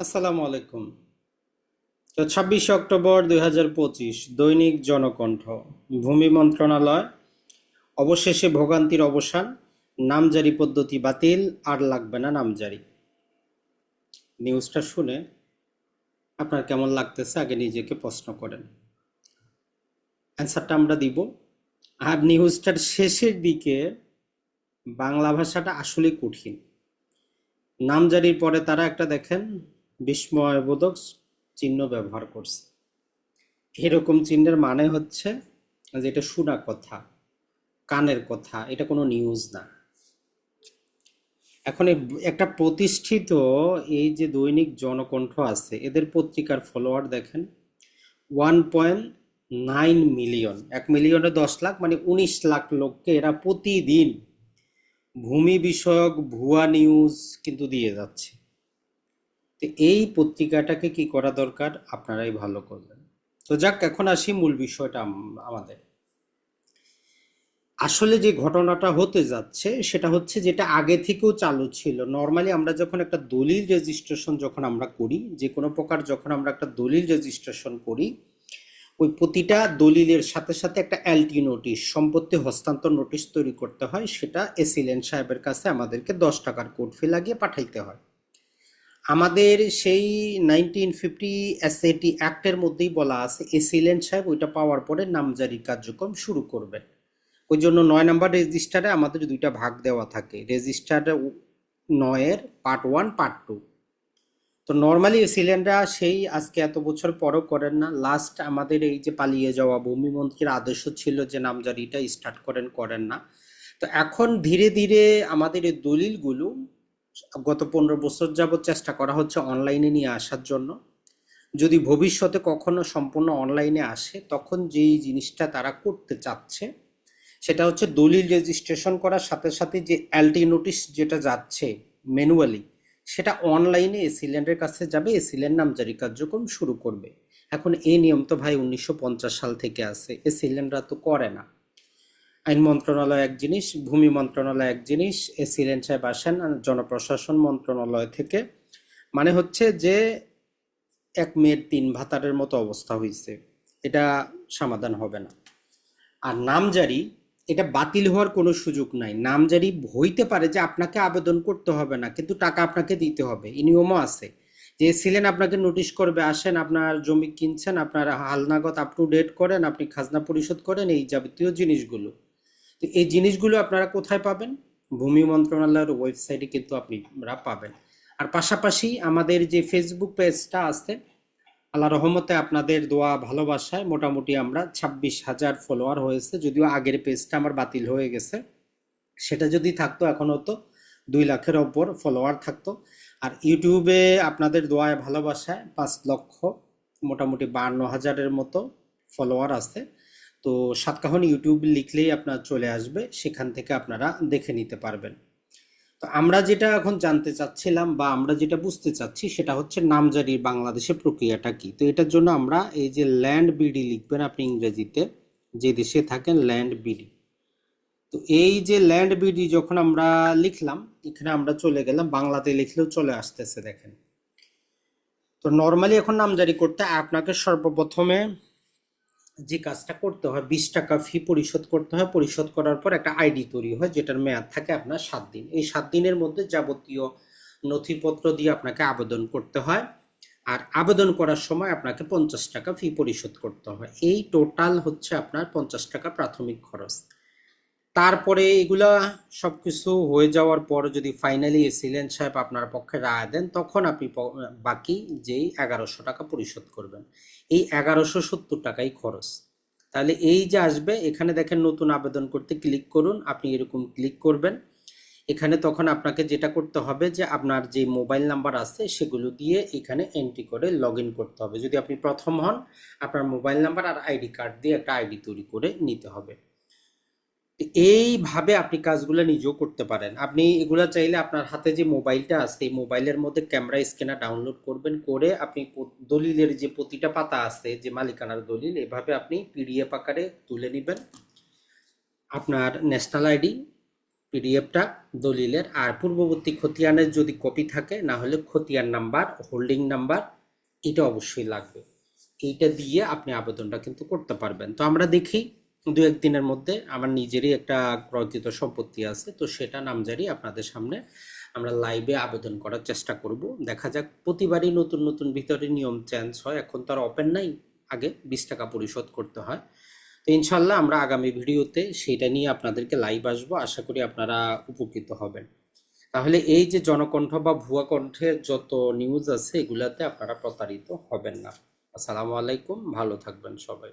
আসসালামু আলাইকুম। তো ছাব্বিশে অক্টোবর দুই হাজার পঁচিশ, দৈনিক জনকণ্ঠ, ভূমি মন্ত্রণালয়, অবশেষে ভোগান্তির অবসান, নামজারি পদ্ধতি বাতিল, আর লাগবে না নামজারি। নিউজটা শুনে আপনার কেমন লাগতেছে আগে নিজেকে প্রশ্ন করেন। অ্যান্সারটা আমরা দিব। আর নিউজটার শেষের দিকে বাংলা ভাষাটা আসলে কঠিন। নামজারির পরে তারা একটা দেখেন বিস্ময়বোধক চিহ্ন ব্যবহার করছে। এরকম চিহ্নের মানে হচ্ছে যে এটা শোনা কথা, কানের কথা, এটা কোনো নিউজ না। এখন একটা প্রতিষ্ঠিত এই যে দৈনিক জনকণ্ঠ আছে, এদের পত্রিকার ফলোয়ার দেখেন ওয়ান পয়েন্ট নাইন মিলিয়ন এক মিলিয়নে দশ লাখ মানে উনিশ লাখ লোককে এরা প্রতিদিন ভূমি বিষয়ক ভুয়া নিউজ কিন্তু দিয়ে যাচ্ছে। তো এই পত্রিকাটাকে কি করা দরকার? আপনারাই ভালো করবেন। তো যাক, এখন আসি মূল বিষয়টা আমাদের। আসলে যে ঘটনাটা হতে যাচ্ছে, সেটা হচ্ছে যেটা আগে থেকেও চালু ছিল। নর্মালি আমরা যখন একটা দলিল রেজিস্ট্রেশন যখন আমরা করি, যে কোনো প্রকার যখন আমরা একটা দলিল রেজিস্ট্রেশন করি, ওই প্রতিটা দলিলের সাথে সাথে একটা এলটি নোটিশ সম্পত্তি হস্তান্তর নোটিশ তৈরি করতে হয়। সেটা এসিলেন সাহেবের কাছে আমাদেরকে দশ টাকার কোড ফি লাগিয়ে পাঠাইতে হয়। আমাদের সেই নাইনটিন ফিফটি এসএটি অ্যাক্টের মধ্যেই বলা আছে এসিলেন সাহেব ওইটা পাওয়ার পরে নামজারি কার্যক্রম শুরু করবেন ওই জন্য নয় নাম্বার রেজিস্টারে আমাদের দুইটা ভাগ দেওয়া থাকে, রেজিস্টার নয়ের পার্ট ওয়ান, পার্ট টু। তো নর্মালি সিলিন্ডার সেই আজকে এত বছর পরও করেন না। লাস্ট আমাদের এই যে পালিয়ে যাওয়া ভূমিমন্ত্রীর আদেশও ছিল যে নামজারিটা স্টার্ট করেন করেন না। তো এখন ধীরে ধীরে আমাদের এই দলিলগুলো গত পনেরো বছর যাবত চেষ্টা করা হচ্ছে অনলাইনে নিয়ে আসার জন্য। যদি ভবিষ্যতে কখনো সম্পূর্ণ অনলাইনে আসে, তখন যেই জিনিসটা তারা করতে চাচ্ছে, সেটা হচ্ছে দলিল রেজিস্ট্রেশন করার সাথে সাথে যে এলটি নোটিশ যেটা যাচ্ছে ম্যানুয়ালি সেটা অনলাইনে এসিল্যান্ডের কাছে যাবে এসিল্যান্ড নামজারি কার্যক্রম শুরু করবে। এখন এই নিয়ম তো ভাই উনিশশো পঞ্চাশ সাল থেকে আছে এসিল্যান্ডরা তো করে না। আইন মন্ত্রণালয় এক জিনিস, ভূমি মন্ত্রণালয় এক জিনিস এসিল্যান্ড সাহেব আসেন জনপ্রশাসন মন্ত্রণালয় থেকে। মানে হচ্ছে যে এক মেয়ের তিন ভাতারের মতো অবস্থা হয়েছে এটা সমাধান হবে না। আর নামজারি, এটা বাতিল হওয়ার কোনো সুযোগ নাই। নামজারি হইতে পারে যে আপনাকে আবেদন করতে হবে না, কিন্তু টাকা আপনাকে দিতে হবে। এই নিয়মও আছে। যে ছিলেন আপনাকে নোটিশ করবে, আসেন, আপনার জমি কিনছেন, আপনার হালনাগত আপ টু ডেট করেন, আপনি খাজনা পরিশোধ করেন, এই যাবতীয় জিনিসগুলো। তো এই জিনিসগুলো আপনারা কোথায় পাবেন? ভূমি মন্ত্রণালয়ের ওয়েবসাইটে কিন্তু আপনারা পাবেন। আর পাশাপাশি আমাদের যে ফেসবুক পেজটা আছে, আল্লাহ রহমতে আপনাদের দোয়া, ভালোবাসায় মোটামুটি আমরা ছাব্বিশ হাজার ফলোয়ার হয়েছে। যদিও আগের পেজটা আমার বাতিল হয়ে গেছে। সেটা যদি থাকতো এখন হতো দুই লাখের ওপর ফলোয়ার থাকতো। আর ইউটিউবে আপনাদের দোয়ায়, ভালোবাসায় পাঁচ লক্ষ, মোটামুটি বান্ন হাজারের মতো ফলোয়ার আছে। তো সাতকাহন ইউটিউব লিখলেই আপনার চলে আসবে, সেখান থেকে আপনারা দেখে নিতে পারবেন। তো আমরা যেটা এখন জানতে চাচ্ছিলাম বা আমরা যেটা বুঝতে চাচ্ছি, সেটা হচ্ছে নামজারির বাংলাদেশের প্রক্রিয়াটা কি? তো এটার জন্য আমরা এই যে ল্যান্ড বিডি লিখবেন আপনি ইংরেজিতে, যে দেশে থাকেন ল্যান্ড বিডি তো এই যে ল্যান্ড বিডি যখন আমরা লিখলাম, এখানে আমরা চলে গেলাম, বাংলাতে লিখলেও চলে আসতেছে, দেখেন। তো নর্মালি এখন নামজারি করতে আপনাকে সর্বপ্রথমে যে কাজটা করতে হয়, বিশ টাকা ফি পরিশোধ করতে হয়, পরিশোধ করার পর একটা আইডি তৈরি হয়, যেটার মেয়াদ থাকে আপনার সাত দিন। এই সাত দিনের মধ্যে যাবতীয় নথিপত্র দিয়ে আপনাকে আবেদন করতে হয় আর আবেদন করার সময় আপনাকে পঞ্চাশ টাকা ফি পরিশোধ করতে হয়। এই টোটাল হচ্ছে আপনার পঞ্চাশ টাকা প্রাথমিক খরচ। তারপরে এগুলা সব কিছু হয়ে যাওয়ার পর যদি ফাইনালি এসিলেন সাহেব আপনার পক্ষে রায় দেন, তখন আপনি বাকি যেই এগারোশো টাকা পরিশোধ করবেন। এই এগারোশো সত্তর টাকাই খরচ। তাহলে এই যে আসবে, এখানে দেখেন নতুন আবেদন করতে ক্লিক করুন, আপনি এরকম ক্লিক করবেন। এখানে তখন আপনাকে যেটা করতে হবে যে আপনার যে মোবাইল নাম্বার আছে, সেগুলো দিয়ে এখানে এন্ট্রি করে লগ করতে হবে। যদি আপনি প্রথম হন, আপনার মোবাইল নাম্বার আর আইডি কার্ড দিয়ে একটা আইডি তৈরি করে নিতে হবে। এইভাবে আপনি কাজগুলো নিজেও করতে পারেন। আপনি এগুলা চাইলে আপনার হাতে যে মোবাইলটা আছে, এই মোবাইলের মধ্যে ক্যামেরা স্ক্যানার ডাউনলোড করবেন, করে আপনি দলিলের যে প্রতিটা পাতা আছে, যে মালিকানার দলিল, এভাবে আপনি পিডিএফ আকারে তুলে নেবেন। আপনার ন্যাশনাল আইডি, পিডিএফটা দলিলের, আর পূর্ববর্তী খতিয়ানের যদি কপি থাকে, না হলে খতিয়ান নাম্বার, হোল্ডিং নাম্বার, এটা অবশ্যই লাগবে। এইটা দিয়ে আপনি আবেদনটা কিন্তু করতে পারবেন। তো আমরা দেখি দু একদিনের মধ্যে আমার নিজেরই একটা ক্রয়কৃত সম্পত্তি আছে, তো সেটা নামজারি আপনাদের সামনে আমরা লাইভে আবেদন করার চেষ্টা করব। দেখা যাক, প্রতিবারই নতুন নতুন ভিতরে নিয়ম চেঞ্জ হয়, এখন তো আর ওপেন নাই, আগে বিশ টাকা পরিশোধ করতে হয়। তো ইনশাল্লাহ আমরা আগামী ভিডিওতে সেটা নিয়ে আপনাদেরকে লাইভ আসব, আশা করি আপনারা উপকৃত হবেন। তাহলে এই যে জনকণ্ঠ বা ভুয়া কণ্ঠের যত নিউজ আছে, এগুলাতে আপনারা প্রতারিত হবেন না। আসসালামু আলাইকুম, ভালো থাকবেন সবাই।